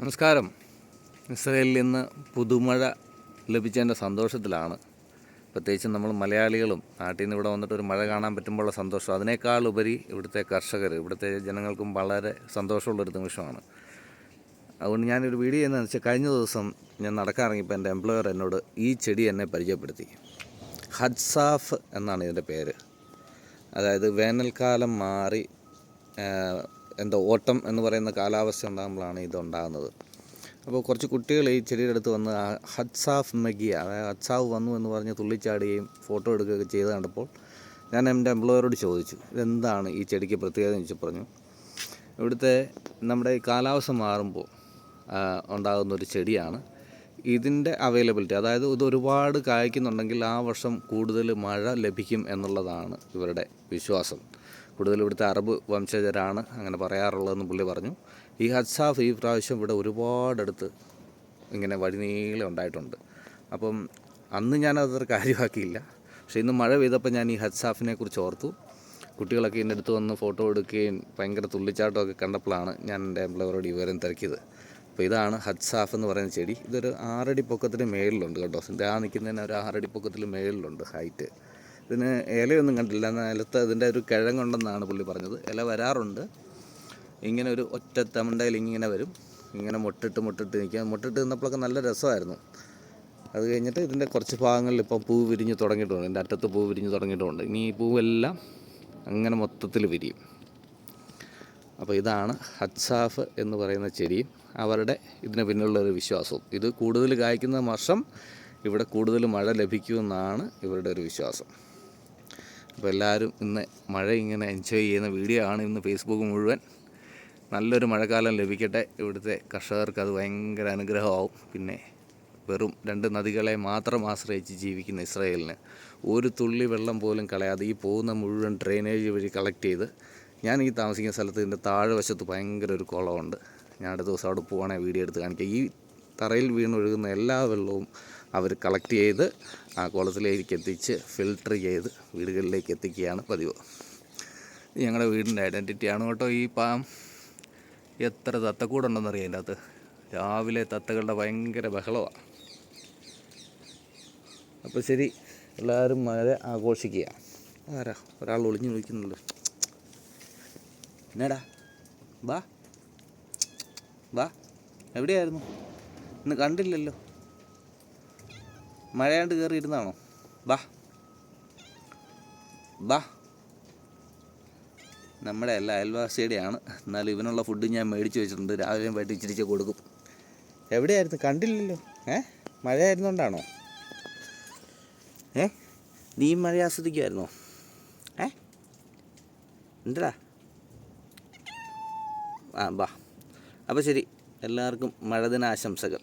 നമസ്കാരം. ഇസ്രയേലിൽ നിന്ന് പുതുമഴ ലഭിച്ചതിന്റെ സന്തോഷത്തിലാണ്. പ്രത്യേകിച്ചും നമ്മൾ മലയാളികളും നാട്ടിൽ നിന്ന് ഇവിടെ വന്നിട്ട് ഒരു മഴ കാണാൻ പറ്റുമ്പോഴുള്ള സന്തോഷം. അതിനേക്കാൾ ഉപരി ഇവിടുത്തെ കർഷകർ ഇവിടുത്തെ ജനങ്ങൾക്കും വളരെ സന്തോഷമുള്ളൊരു നിമിഷമാണ്. അതുകൊണ്ട് ഞാനൊരു വീഡിയോ ചെയ്യുന്നതെന്ന് വെച്ചാൽ കഴിഞ്ഞ ദിവസം ഞാൻ നടക്കാൻ ഇറങ്ങിയപ്പോൾ എന്റെ എംപ്ലോയർ എന്നോട് ഈ ചെടി എന്നെ പരിചയപ്പെടുത്തി. ഹഡ്സാഫ് എന്നാണ് ഇതിന്റെ പേര്. അതായത് വേനൽക്കാലം മാറി എന്താ ഓട്ടം എന്ന് പറയുന്ന കാലാവസ്ഥ ഉണ്ടാകുമ്പോഴാണ് ഇതുണ്ടാകുന്നത് അപ്പോൾ കുറച്ച് കുട്ടികൾ ഈ ചെടിയുടെ അടുത്ത് വന്ന് ഹത്സാഫ് മെഗിയ അതായത് ഹത്സാഫ് വന്നു എന്ന് പറഞ്ഞ് തുള്ളിച്ചാടുകയും ഫോട്ടോ എടുക്കുകയൊക്കെ ചെയ്ത് കണ്ടപ്പോൾ ഞാൻ എന്റെ എംപ്ലോയറോട് ചോദിച്ചു ഇതെന്താണ് ഈ ചെടിക്ക് പ്രത്യേകത? എന്ന് ചോദിച്ചു പറഞ്ഞു ഇവിടുത്തെ നമ്മുടെ ഈ കാലാവസ്ഥ മാറുമ്പോൾ ഉണ്ടാകുന്ന ഒരു ചെടിയാണ്. ഇതിന്റെ അവൈലബിലിറ്റി അതായത് ഇത് ഒരുപാട് കായ്ക്കുന്നുണ്ടെങ്കിൽ ആ വർഷം കൂടുതൽ മഴ ലഭിക്കും എന്നുള്ളതാണ് ഇവരുടെ വിശ്വാസം. കൂടുതൽ ഇവിടുത്തെ അറബ് വംശജരാണ് അങ്ങനെ പറയാറുള്ളതെന്ന് പുള്ളി പറഞ്ഞു. ഈ ഹദ്സാഫ് ഈ പ്രാവശ്യം ഇവിടെ ഒരുപാടടുത്ത് ഇങ്ങനെ വഴിനീളെ ഉണ്ടായിട്ടുണ്ട്. അപ്പം അന്ന് ഞാനതൊരു കാര്യമാക്കിയില്ല. പക്ഷേ ഇന്ന് മഴ പെയ്തപ്പോൾ ഞാൻ ഈ ഹദ്സാഫിനെ കുറിച്ച് ഓർത്തു. കുട്ടികളൊക്കെ എന്റെ അടുത്ത് വന്ന് ഫോട്ടോ എടുക്കുകയും ഭയങ്കര തുള്ളിച്ചാട്ടമൊക്കെ കണ്ടപ്പോഴാണ് ഞാൻ എന്റെ എംപ്ലോയറോട് വിവരം തിരക്കിയത്. അപ്പോൾ ഇതാണ് ഹദ്സാഫ് എന്ന് പറയുന്ന ചെടി. ഇതൊരു ആറടി പൊക്കത്തിന് മേളിലുണ്ട് കേട്ടോ. ഇതാ നിൽക്കുന്നതിന് ഒരു ആറടി പൊക്കത്തിൽ മേളിലുണ്ട് ഹൈറ്റ്. ഇതിന് ഇലയൊന്നും കണ്ടില്ല. നിലത്ത് ഇതിന്റെ ഒരു കിഴങ്ങുണ്ടെന്നാണ് പുള്ളി പറഞ്ഞത്. ഇല വരാറുണ്ട്. ഇങ്ങനെ ഒരു ഒറ്റ തമണ്ടയിൽ ഇങ്ങനെ വരും. ഇങ്ങനെ മുട്ടിട്ട് മുട്ടിട്ട് നിൽക്കുക മുട്ടിട്ട് നിന്നപ്പോഴൊക്കെ നല്ല രസമായിരുന്നു. അത് കഴിഞ്ഞിട്ട് ഇതിന്റെ കുറച്ച് ഭാഗങ്ങളിൽ ഇപ്പം പൂ വിരിഞ്ഞ് തുടങ്ങിയിട്ടുണ്ട്. ഇതിന്റെ അറ്റത്ത് പൂ വിരിഞ്ഞ് തുടങ്ങിയിട്ടുണ്ട്. ഇനി ഈ പൂവെല്ലാം അങ്ങനെ മൊത്തത്തിൽ വിരിയും. അപ്പോൾ ഇതാണ് ഹത്സാഫ് എന്ന് പറയുന്ന ചെടിയും അവരുടെ ഇതിന് പിന്നിലുള്ളൊരു വിശ്വാസവും. ഇത് കൂടുതൽ കായ്ക്കുന്ന വർഷം ഇവിടെ കൂടുതൽ മഴ ലഭിക്കുമെന്നാണ് ഇവരുടെ ഒരു വിശ്വാസം. അപ്പോൾ എല്ലാവരും ഇന്ന് മഴ ഇങ്ങനെ എൻജോയ് ചെയ്യുന്ന വീഡിയോ ആണ് ഇന്ന് ഫേസ്ബുക്ക് മുഴുവൻ. നല്ലൊരു മഴക്കാലം ലഭിക്കട്ടെ. ഇവിടുത്തെ കർഷകർക്ക് അത് ഭയങ്കര അനുഗ്രഹമാവും. പിന്നെ വെറും രണ്ട് നദികളെ മാത്രം ആശ്രയിച്ച് ജീവിക്കുന്ന ഇസ്രായേലിന് ഒരു തുള്ളി വെള്ളം പോലും കളയാതെ ഈ പോകുന്ന മുഴുവൻ ഡ്രെയിനേജ് വഴി കളക്ട് ചെയ്ത് ഞാൻ ഈ താമസിക്കുന്ന സ്ഥലത്ത് ഇതിന്റെ താഴ്വശത്ത് ഭയങ്കര ഒരു കുളമുണ്ട്. ഞാൻ അടുത്ത ദിവസം അവിടെ പോകണേ വീഡിയോ എടുത്ത് കാണിക്കുക. ഈ തറയിൽ വീണൊഴുകുന്ന എല്ലാ വെള്ളവും അവർ കളക്ട് ചെയ്ത് ആ കുളത്തിലേക്ക് എത്തിച്ച് ഫിൽട്ടർ ചെയ്ത് വീടുകളിലേക്ക് എത്തിക്കുകയാണ് പതിവ്. ഞങ്ങളുടെ വീടിന്റെ ഐഡന്റിറ്റിയാണ് കേട്ടോ. ഈ പാം എത്ര തത്തക്കൂടുണ്ടെന്നറിയാം അതിന്റെ അകത്ത്. രാവിലെ തത്തകളുടെ ഭയങ്കര ബഹളമാണ് അപ്പോൾ ശരി എല്ലാവരും വളരെ ആഘോഷിക്കുക. ആരാ? ഒരാൾ ഒളിഞ്ഞു വിളിക്കുന്നുള്ളൂ എന്നാടാ? വാ. വാ. എവിടെയായിരുന്നു? ഇന്ന് കണ്ടില്ലല്ലോ. മഴയാണ്ട് കയറി ഇരുന്നാണോ ബാ. വാ നമ്മുടെ എല്ലാ അയൽവാസിയുടെയാണ്. എന്നാലും ഇവനുള്ള ഫുഡ് ഞാൻ മേടിച്ച് വെച്ചിട്ടുണ്ട്. രാവിലെ വൈകിട്ട് ഇച്ചിരിച്ച് കൊടുക്കും. എവിടെയായിരുന്നു? കണ്ടില്ലല്ലോ. ഏ? മഴയായിരുന്നോണ്ടാണോ? ഏ? നീ മഴ ആസ്വദിക്കുമായിരുന്നോ ഏ? എന്താ ആ ബാ. അപ്പോൾ ശരി. എല്ലാവർക്കും മഴദിന ആശംസകൾ